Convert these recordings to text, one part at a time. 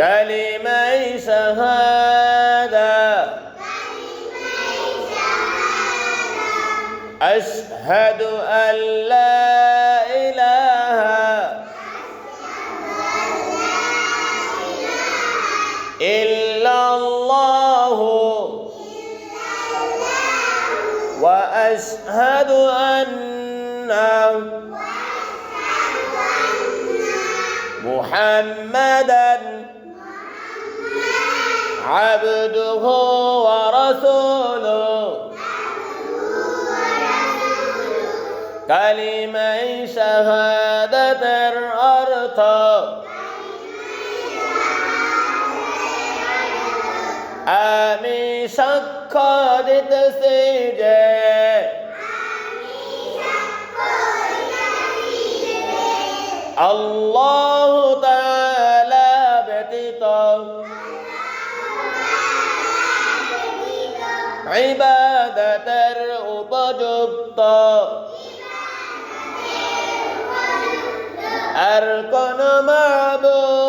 كلمة شهادة أشهد أن لا إله إلا الله. وأشهد أن محمدا عبده ورسوله. كلمة شهادة أرطى آمي شقد تسيجي الله عبادة أبجبتا أركن معبودني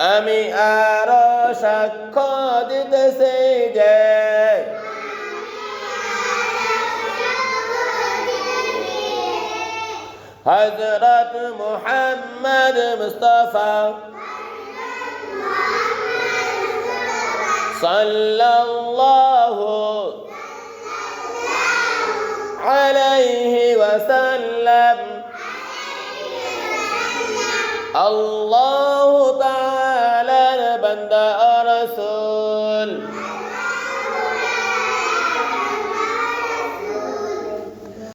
أمي أرى شقد تسيجي حضرت محمد مصطفى. صلى الله عليه وسلم. الله تعالى بند رسول